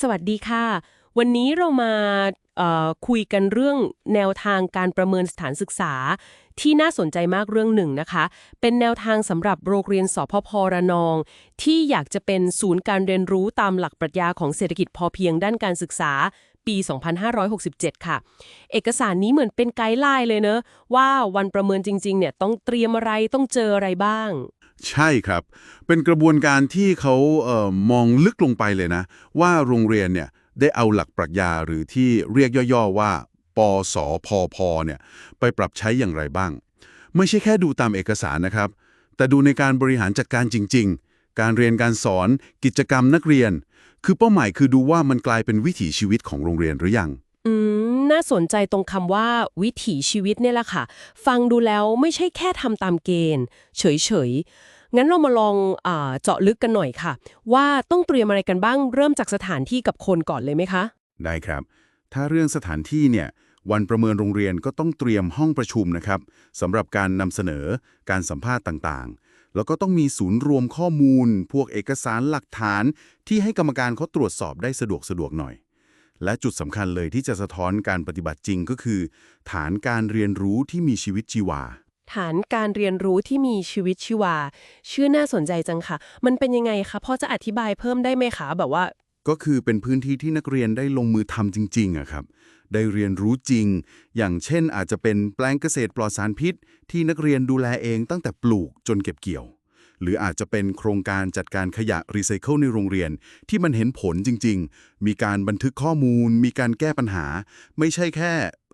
สวัสดีค่ะ วันนี้เรามาคุยกันเรื่องแนวทางการประเมินสถานศึกษา ที่น่าสนใจมากเรื่องหนึ่งนะคะ เป็นแนวทางสำหรับโรงเรียนสพพระนอง ที่อยากจะเป็นศูนย์การเรียนรู้ตามหลักปรัชญาของเศรษฐกิจพอเพียงด้านการศึกษาปี 2567 ค่ะ เอกสารนี้เหมือนเป็นไกด์ไลน์เลยเนอะว่าวันประเมินจริงๆเนี่ยต้องเตรียมอะไรต้องเจออะไรบ้าง ใช่ครับ เป็นกระบวนการที่เขาเออมองลึกลงไปเลยนะ ว่าโรงเรียนเนี่ยได้เอาหลักปรัชญาหรือที่เรียกย่อๆว่า ปสพพเนี่ยไปปรับใช้อย่างไรบ้าง ไม่ใช่แค่ดูตามเอกสารนะครับ แต่ดูในการบริหารจัดการจริง ๆ การเรียนการสอนกิจกรรมนักเรียน คือเป้าหมายคือดูว่ามันกลายเป็นวิถีชีวิตของโรงเรียนหรือยังอืม น่าสนใจตรงคำว่าวิถีชีวิตเนี่ยแหละค่ะ ฟังดูแล้วไม่ใช่แค่ทำตามเกณฑ์ เฉยๆ งั้นเรามาลองอเจาะลึกกันหน่อยค่ะ ว่าต้องเตรียมอะไรกันบ้างเริ่มจากสถานที่กับคนก่อนเลยไหมคะ ได้ครับ ถ้าเรื่องสถานที่เนี่ยวันประเมินโรงเรียนก็ต้องเตรียมห้องประชุมนะครับสำหรับการนำเสนอการสัมภาษณ์ต่างๆ แล้วก็ต้องมีศูนย์รวมข้อมูล พวกเอกสารหลักฐาน ที่ให้กรรมการเขาตรวจสอบได้สะดวกสะดวกหน่อย และจุดสำคัญเลยที่จะสะท้อนการปฏิบัติจริงก็คือ ฐานการเรียนรู้ที่มีชีวิตชีวา ฐานการเรียนรู้ที่มีชีวิตชีวา ชื่อน่าสนใจจังค่ะ มันเป็นยังไงคะพอจะอธิบายเพิ่มได้ไหมคะแบบว่า ก็คือเป็นพื้นที่ที่นักเรียนได้ลงมือทำจริงๆอะครับ ได้เรียนรู้จริง อย่างเช่นอาจจะเป็นแปลงเกษตรปลอดสารพิษ ที่นักเรียนดูแลเองตั้งแต่ปลูกจนเก็บเกี่ยว หรืออาจจะเป็นโครงการจัดการขยะรีไซเคิลในโรงเรียน ที่มันเห็นผลจริง ๆ มีการบันทึกข้อมูล มีการแก้ปัญหา ไม่ใช่แค่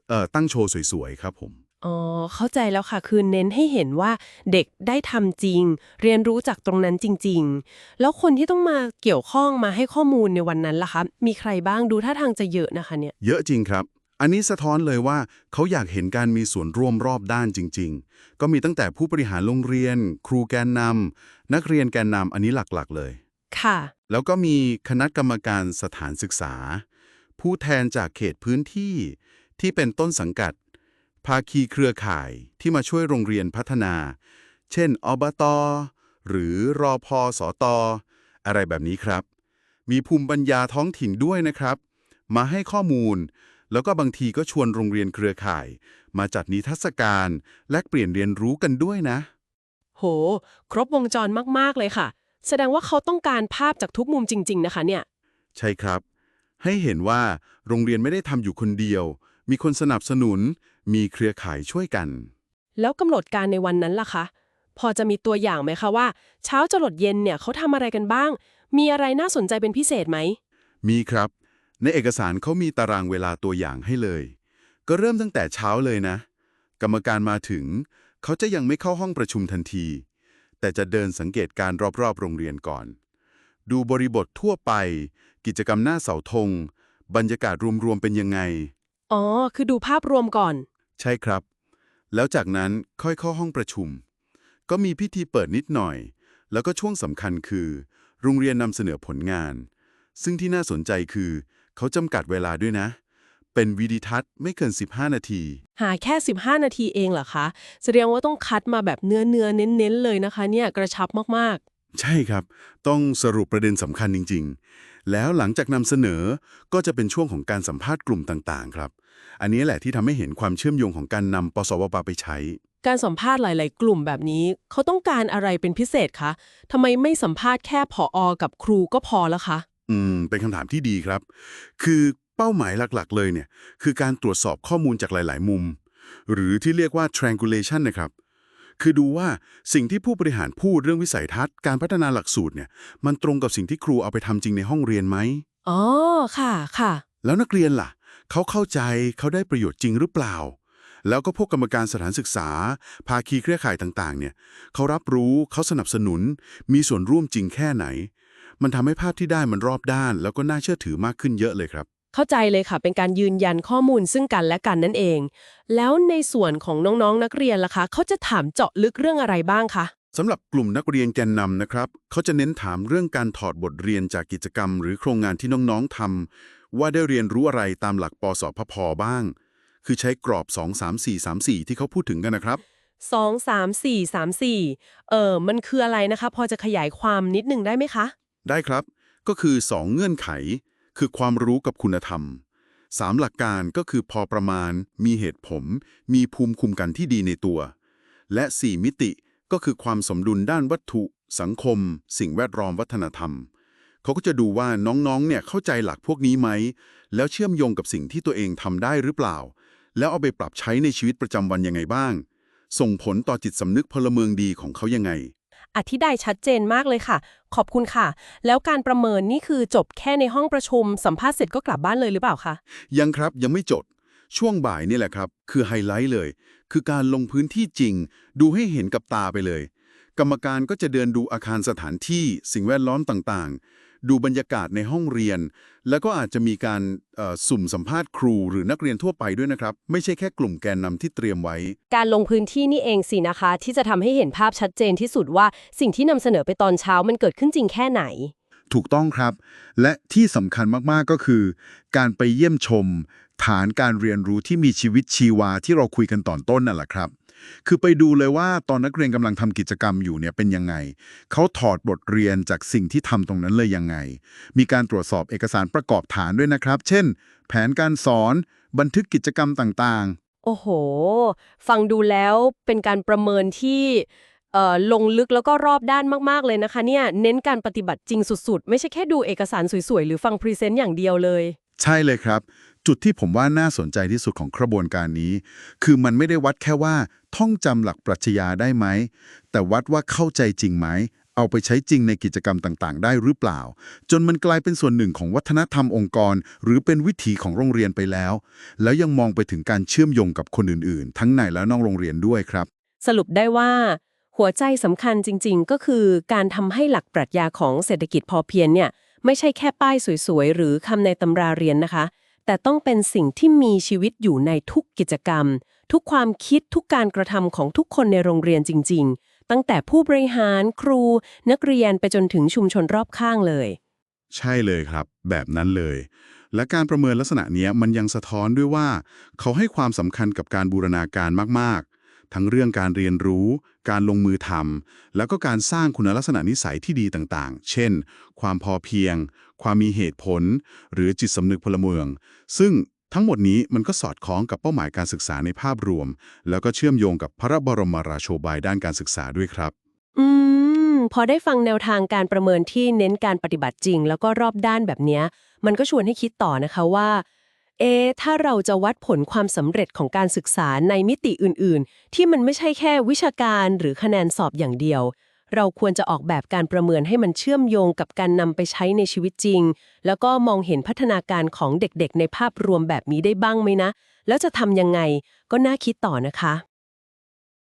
เอ่อตั้งโชว์สวยๆครับผม อ๋อเข้าใจแล้วค่ะ คือเน้นให้เห็นว่าเด็กได้ทำจริง เรียนรู้จากตรงนั้นจริง ๆ แล้วคนที่ต้องมาเกี่ยวข้องมาให้ข้อมูลในวันนั้นล่ะคะ มีใครบ้างดูท่าทางจะเยอะนะคะเนี่ย เยอะจริงครับ อันนี้สะท้อนเลยว่าเขาอยากเห็นการมีส่วนร่วมรอบด้านจริง ๆ ก็มีตั้งแต่ผู้บริหารโรงเรียน ครูแกนนำนักเรียนแกนนำอันนี้หลักๆ เลย ค่ะ แล้วก็มีคณะกรรมการสถานศึกษา ผู้แทนจากเขตพื้นที่ที่เป็นต้นสังกัด ภาคีเครือข่ายที่มาช่วยโรงเรียนพัฒนา เช่น อบตหรือรอพอสอตออะไรแบบนี้ครับ มีภูมิปัญญาท้องถิ่นด้วยนะครับ มาให้ข้อมูล แล้วก็บางทีก็ชวนโรงเรียนเครือข่าย มาจัดนิทรรศการแลกเปลี่ยนเรียนรู้กันด้วยนะ โห ครบวงจรมาก ๆ เลยค่ะ แสดงว่าเขาต้องการภาพจากทุกมุมจริง ๆ นะคะเนี่ย ใช่ครับ ให้เห็นว่าโรงเรียนไม่ได้ทำอยู่คนเดียว มีคนสนับสนุน มีเครือข่ายช่วยกัน แล้วกำหนดการในวันนั้นล่ะคะ พอจะมีตัวอย่างไหมคะว่า เช้าจรดเย็นเนี่ยเขาทำอะไรกันบ้าง มีอะไรน่าสนใจเป็นพิเศษไหม มีครับ ในเอกสารเขามีตารางเวลาตัวอย่างให้เลย ก็เริ่มตั้งแต่เช้าเลยนะ กรรมการมาถึง เขาจะยังไม่เข้าห้องประชุมทันที แต่จะเดินสังเกตการรอบๆ โรงเรียนก่อน ดูบริบททั่วไป กิจกรรมหน้าเสาธงบรรยากาศรวมๆเป็นยังไง อ๋อ คือดูภาพรวมก่อน ใช่ครับ แล้วจากนั้นค่อยเข้าห้องประชุม ก็มีพิธีเปิดนิดหน่อย แล้วก็ช่วงสำคัญคือ โรงเรียนนำเสนอผลงาน ซึ่งที่น่าสนใจคือ เขาจำกัดเวลาด้วยนะ เป็นวิดีทัศน์ไม่เกิน 15 นาที หาแค่ 15 นาทีเองเหรอคะ แสดงว่าต้องคัดมาแบบเนื้อเนื้อเน้นๆเลยนะคะ เนี่ยกระชับมาก ใช่ครับ ต้องสรุปประเด็นสำคัญจริง ๆ แล้วหลังจากนำเสนอก็จะเป็นช่วงของการสัมภาษณ์กลุ่มต่างๆ ครับ อันนี้แหละที่ทำให้เห็นความเชื่อมโยงของการนำปสวปไปใช้ๆการสัมภาษณ์หลาย ๆ กลุ่มแบบนี้เขาต้องการอะไรเป็นพิเศษคะทำไมไม่สัมภาษณ์แค่ผออกับครูก็พอแล้วคะ อืม เป็นคำถามที่ดีครับ คือเป้าหมายหลักๆ เลยเนี่ย คือการตรวจสอบข้อมูลจากหลาย ๆ มุม หรือที่เรียกว่า triangulation นะครับ คือดูว่าสิ่งที่ผู้บริหารพูดเรื่องวิสัยทัศน์การพัฒนาหลักสูตรเนี่ยมันตรงกับสิ่งที่ครูเอาไปทำจริงในห้องเรียนไหมอ๋อค่ะค่ะ แล้วนักเรียนล่ะ เขาเข้าใจเขาได้ประโยชน์จริงหรือเปล่า แล้วก็พวกกรรมการสถานศึกษา ภาคีเครือข่ายต่างๆ เนี่ยเขารับรู้เขาสนับสนุน มีส่วนร่วมจริงแค่ไหน มันทำให้ภาพที่ได้มันรอบด้าน แล้วก็น่าเชื่อถือมากขึ้นเยอะเลยครับ เข้าใจเลยค่ะ เป็นการยืนยันข้อมูลซึ่งกันและกันนั่นเอง แล้วในส่วนของน้องๆนักเรียนล่ะคะ เขาจะถามเจาะลึกเรื่องอะไรบ้างคะ สำหรับกลุ่มนักเรียนแกนนำนะครับ เขาจะเน้นถามเรื่องการถอดบทเรียนจากกิจกรรม หรือโครงงานที่น้องๆทำว่าได้เรียนรู้อะไรตามหลักปสพพบ้าง คือใช้กรอบ 2 3 4 3 4 ที่เขาพูดถึงกันนะครับ 2 3 4 3 4 เออมันคืออะไรนะคะ พอจะขยายความนิดนึงได้ไหมคะ ได้ครับ ก็คือ 2 เงื่อนไข คือความรู้กับคุณธรรม3หลักการก็คือพอประมาณ มีเหตุผล มีภูมิคุ้มกันที่ดีในตัว และ 4 มิติก็คือความสมดุลด้านวัตถุ สังคม สิ่งแวดล้อมวัฒนธรรม เขาก็จะดูว่าน้องๆ เนี่ยเข้าใจหลักพวกนี้ไหม แล้วเชื่อมโยงกับสิ่งที่ตัวเองทำได้หรือเปล่า แล้วเอาไปปรับใช้ในชีวิตประจำวันยังไงบ้าง ส่งผลต่อจิตสำนึกพลเมืองดีของเขายังไง อธิบายชัดเจนมากเลยค่ะ ขอบคุณค่ะ แล้วการประเมินนี่คือจบแค่ในห้องประชุม สัมภาษณ์เสร็จก็กลับบ้านเลยหรือเปล่าคะ ยังครับยังไม่จบ ช่วงบ่ายนี่แหละครับ คือไฮไลท์เลย คือการลงพื้นที่จริง ดูให้เห็นกับตาไปเลย กรรมการก็จะเดินดูอาคารสถานที่ สิ่งแวดล้อมต่างๆ ดูบรรยากาศในห้องเรียน แล้วก็อาจจะมีการเอ่อสุ่มสัมภาษณ์ครูหรือนักเรียนทั่วไปด้วยนะครับ ไม่ใช่แค่กลุ่มแกนนำที่เตรียมไว้ การลงพื้นที่นี่เองสินะคะ ที่จะทำให้เห็นภาพชัดเจนที่สุดว่าสิ่งที่นำเสนอไปตอนเช้ามันเกิดขึ้นจริงแค่ไหน ถูกต้องครับ และที่สำคัญมากๆก็คือ การไปเยี่ยมชม ฐานการเรียนรู้ที่มีชีวิตชีวาที่เราคุยกันตอนต้นนั่นแหละครับ คือไปดูเลยว่าตอนนักเรียนกำลังทำกิจกรรมอยู่เนี่ยเป็นยังไง เขาถอดบทเรียนจากสิ่งที่ทำตรงนั้นเลยยังไง มีการตรวจสอบเอกสารประกอบฐานด้วยนะครับ เช่น แผนการสอน บันทึกกิจกรรมต่างโอ้โห ฟังดูแล้วเป็นการประเมินที่เอ่อลงลึกแล้วก็รอบด้านมากๆเลยนะคะเนี่ยเน้นการปฏิบัติจริงสุดๆ ไม่ใช่แค่ดูเอกสารสวยๆ หรือฟังพรีเซนต์อย่างเดียวเลยๆใช่เลยครับ จุดที่ผมว่าน่าสนใจที่สุดของกระบวนการนี้ คือมันไม่ได้วัดแค่ว่า ท่องจำหลักปรัชญาได้ไหม แต่วัดว่าเข้าใจจริงไหม เอาไปใช้จริงในกิจกรรมต่าง ๆ ได้หรือเปล่า จนมันกลายเป็นส่วนหนึ่งของวัฒนธรรมองค์กร หรือเป็นวิถีของโรงเรียนไปแล้ว แล้วยังมองไปถึงการเชื่อมโยงกับคนอื่น ๆ ทั้งในและนอกโรงเรียนด้วยครับ สรุปได้ว่าหัวใจสำคัญจริง ๆ ก็คือการทำให้หลักปรัชญาของเศรษฐกิจพอเพียงเนี่ยไม่ใช่แค่ป้ายสวย ๆ หรือคำในตำราเรียนนะคะ แต่ต้องเป็นสิ่งที่มีชีวิตอยู่ในทุกกิจกรรม ทุกความคิดทุกการกระทำของทุกคนในโรงเรียนจริง ๆ ตั้งแต่ผู้บริหารครู นักเรียนไปจนถึงชุมชนรอบข้างเลย ใช่เลยครับ แบบนั้นเลย และการประเมินลักษณะเนี้ยมันยังสะท้อนด้วยว่า เขาให้ความสำคัญกับการบูรณาการมากๆ ทั้งเรื่องการเรียนรู้ การลงมือทำแล้วก็การสร้างคุณลักษณะนิสัยที่ดีต่างๆ เช่น ความพอเพียง ความมีเหตุผล หรือจิตสำนึกพลเมือง ซึ่ง ทั้งหมดนี้มันก็สอดคล้องกับเป้าหมายการศึกษาในภาพรวม แล้วก็เชื่อมโยงกับพระบรมราโชบายด้านการศึกษาด้วยครับ อืม พอได้ฟังแนวทางการประเมินที่เน้นการปฏิบัติจริง แล้วก็รอบด้านแบบนี้ มันก็ชวนให้คิดต่อนะคะว่า เอ ถ้าเราจะวัดผลความสำเร็จของการศึกษาในมิติอื่น ๆ ที่มันไม่ใช่แค่วิชาการหรือคะแนนสอบอย่างเดียว เราควรจะออกแบบการประเมินให้มันเชื่อมโยงกับการนำไปใช้ในชีวิตจริง แล้วก็มองเห็นพัฒนาการของเด็กๆ ในภาพรวมแบบนี้ได้บ้างไหมนะ แล้วจะทำยังไงก็น่าคิดต่อนะคะ